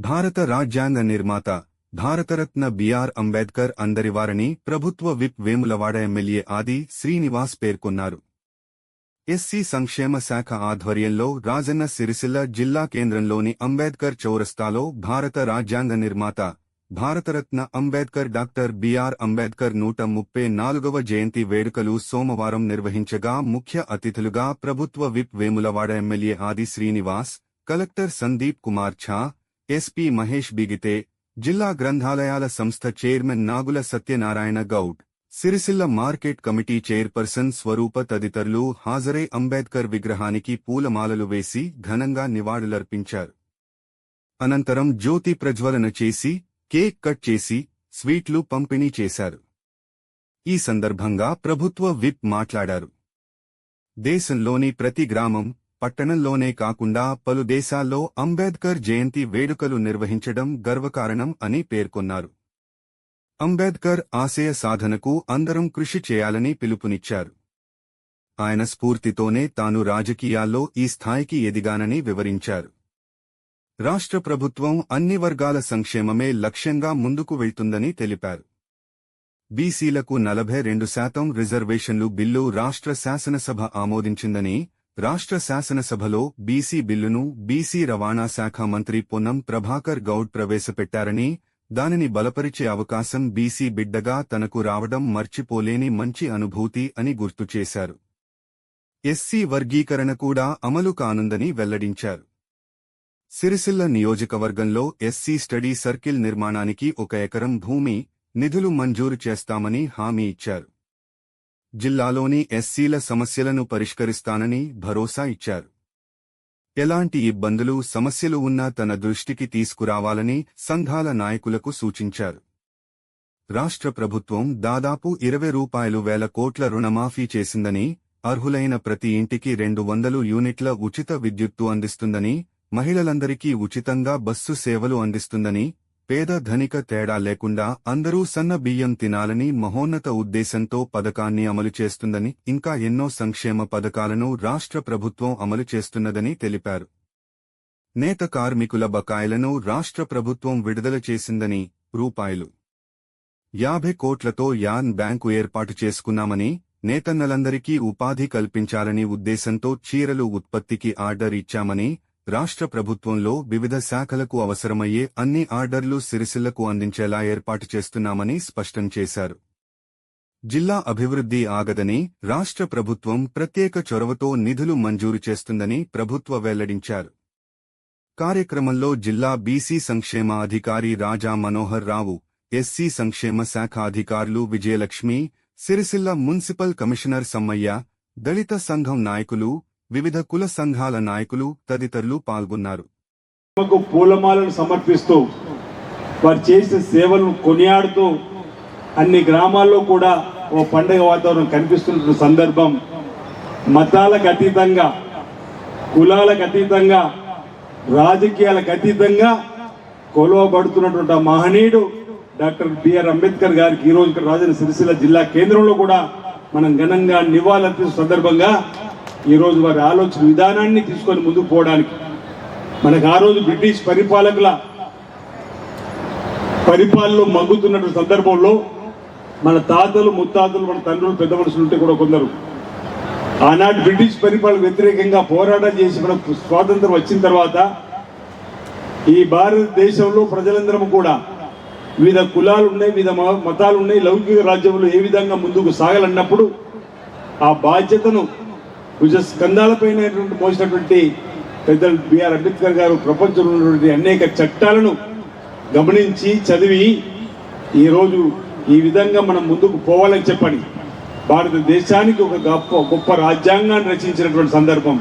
భారత రాజ్యాంగ నిర్మాత భారతరత్న బిఆర్ అంబేద్కర్ అందరివారని ప్రభుత్వ విప్ వేములవాడ ఎమ్మెల్యే ఆది శ్రీనివాస్ పేర్కొన్నారు. ఎస్సీ సంక్షేమ శాఖ ఆధ్వర్యంలో రాజన్న సిరిసిల్ల జిల్లా కేంద్రంలోని అంబేద్కర్ చౌరస్తాలో భారత రాజ్యాంగ నిర్మాత భారతరత్న అంబేద్కర్ డాక్టర్ బిఆర్ అంబేద్కర్ నూట ముప్పై నాలుగవ జయంతి వేడుకలు సోమవారం నిర్వహించగా ముఖ్య అతిథులుగా ప్రభుత్వ whip Vemulawada MLA Aadi Srinivas collector Sandeep Kumar Jha SP Mahesh B Gite జిల్లా గ్రంథాలయాల సంస్థ chairman Nagula Satyanarayana Goud Sircilla market committee chairperson Swaroopa తదితరులు హాజరై అంబేద్కర్ విగ్రహానికి పూలమాలలు వేసి ఘనంగా నివాళులర్పించారు. అనంతరం జ్యోతి ప్రజ్వలన చేసి కేక్ కట్ చేసి స్వీట్లు పంపిణీ చేశారు. ఈ సందర్భంగా ప్రభుత్వ విప్ మాట్లాడారు. దేశంలోని ప్రతి గ్రామం పట్టణంలోనే కాకుండా పలు దేశాల్లో అంబేద్కర్ జయంతి వేడుకలు నిర్వహించడం గర్వకారణం అని పేర్కొన్నారు. అంబేద్కర్ ఆశయ సాధనకు అందరం కృషి చేయాలని పిలుపునిచ్చారు. ఆయన స్ఫూర్తితోనే తాను రాజకీయాల్లో ఈ స్థాయికి ఎదిగానని వివరించారు. రాష్ట్ర ప్రభుత్వం అన్ని వర్గాల సంక్షేమమే లక్ష్యంగా ముందుకు వెళ్తుందని తెలిపారు. బీసీలకు నలభై రెండు శాతం రిజర్వేషన్లు బిల్లు రాష్ట్ర శాసనసభ ఆమోదించిందని రాష్ట్ర శాసనసభలో బీసీ బిల్లును బీసీ రవాణా శాఖ మంత్రి పొన్నం ప్రభాకర్ గౌడ్ ప్రవేశపెట్టారని దానిని బలపరిచే అవకాశం బీసీ బిడ్డగా తనకు రావడం మర్చిపోలేని మంచి అనుభూతి అని గుర్తుచేశారు ఎస్సీ వర్గీకరణ కూడా అమలు కానుందని వెల్లడించారు. సిరిసిల్ల నియోజకవర్గంలో ఎస్సీ స్టడీ సర్కిల్ నిర్మాణానికి ఒక ఎకరం భూమి నిధులు మంజూరు చేస్తామని హామీ ఇచ్చారు. జిల్లాలోని ఎస్సీల సమస్యలను పరిష్కరిస్తానని భరోసా ఇచ్చారు. ఎలాంటి ఇబ్బందులు సమస్యలు ఉన్నా తన దృష్టికి తీసుకురావాలని సంఘాల నాయకులకు సూచించారు. రాష్ట్ర ప్రభుత్వం దాదాపు ఇరవై రూపాయలు వేల కోట్ల రుణమాఫీ చేసిందని అర్హులైన ప్రతి ఇంటికి రెండు వందలు యూనిట్ల ఉచిత విద్యుత్తు అందిస్తుందని మహిళలందరికీ ఉచితంగా బస్సు సేవలు అందిస్తుందని పేద ధనిక తేడా లేకుండా అందరూ సన్న బియ్యం తినాలని మహోన్నత ఉద్దేశంతో పథకాన్ని అమలు చేస్తుందని ఇంకా ఎన్నో సంక్షేమ పథకాలను రాష్ట్ర ప్రభుత్వం అమలు చేస్తున్నదని తెలిపారు. నేత కార్మికుల బకాయిలను రాష్ట్ర ప్రభుత్వం విడుదల చేసిందని రూపాయలు. యాభై కోట్లతో యాన్ బ్యాంకు ఏర్పాటు చేసుకున్నామని నేతన్నలందరికీ ఉపాధి కల్పించాలని ఉద్దేశంతో చీరలు ఉత్పత్తికి ఆర్డర్ ఇచ్చామని రాష్ట్ర ప్రభుత్వంలో వివిధ శాఖలకు అవసరమయ్యే అన్ని ఆర్డర్లు సిరిసిల్లకు అందించేలా ఏర్పాటు చేస్తున్నామని స్పష్టం చేశారు. జిల్లా అభివృద్ధి ఆగదని రాష్ట్ర ప్రభుత్వం ప్రత్యేక చొరవతో నిధులు మంజూరు చేస్తుందని ప్రభుత్వ వెల్లడించారు. కార్యక్రమంలో జిల్లా బీసీ సంక్షేమ అధికారి రాజా మనోహర్ రావు ఎస్సీ సంక్షేమ శాఖ అధికారులు విజయలక్ష్మి సిరిసిల్ల మున్సిపల్ కమిషనర్ సమ్మయ్య దళిత సంఘం నాయకులు వివిధ కుల సంఘాల నాయకులు తదితరులు పాల్గొన్నారు. పూలమాలను సమర్పిస్తూ వారు చేసిన సేవలను కొనియాడుతూ అన్ని గ్రామాల్లో కూడా ఓ పండగ వాతావరణం కనిపిస్తున్న సందర్భం. మతాలకు అతీతంగా కులాలకు అతీతంగా రాజకీయాలకు అతీతంగా కొలవబడుతున్నటువంటి మహనీయుడు డాక్టర్ బిఆర్ అంబేద్కర్ గారికి ఈ రోజు ఇక్కడ రాజన్న సిరిసిల్ల జిల్లా కేంద్రంలో కూడా మనం ఘనంగా నివాళులర్పిస్తున్న సందర్భంగా ఈరోజు వారి ఆలోచన విధానాన్ని తీసుకొని ముందుకు పోవడానికి. మనకు ఆ రోజు బ్రిటిష్ పరిపాలకుల పరిపాలనలో మగ్గుతున్నటువంటి సందర్భంలో మన తాతలు ముత్తాతలు మన తండ్రులు పెద్ద మనుషులు ఉంటే కూడా కొందరు ఆనాటి బ్రిటిష్ పరిపాలన వ్యతిరేకంగా పోరాటం చేసి మనకు స్వాతంత్రం వచ్చిన తర్వాత ఈ భారతదేశంలో ప్రజలందరం కూడా వివిధ కులాలు ఉన్నాయి వివిధ మతాలు ఉన్నాయి లౌకిక రాజ్యంలో ఏ విధంగా ముందుకు సాగాలన్నప్పుడు ఆ బాధ్యతను భుజ స్కంధాలపైన మోసినటువంటి పెద్దలు బిఆర్ అంబేద్కర్ గారు ప్రపంచంలో ఉన్నటువంటి అనేక చట్టాలను గమనించి చదివి ఈరోజు ఈ విధంగా మనం ముందుకు పోవాలని చెప్పని భారతదేశానికి ఒక గొప్ప గొప్ప రాజ్యాంగాన్ని రచించినటువంటి సందర్భం.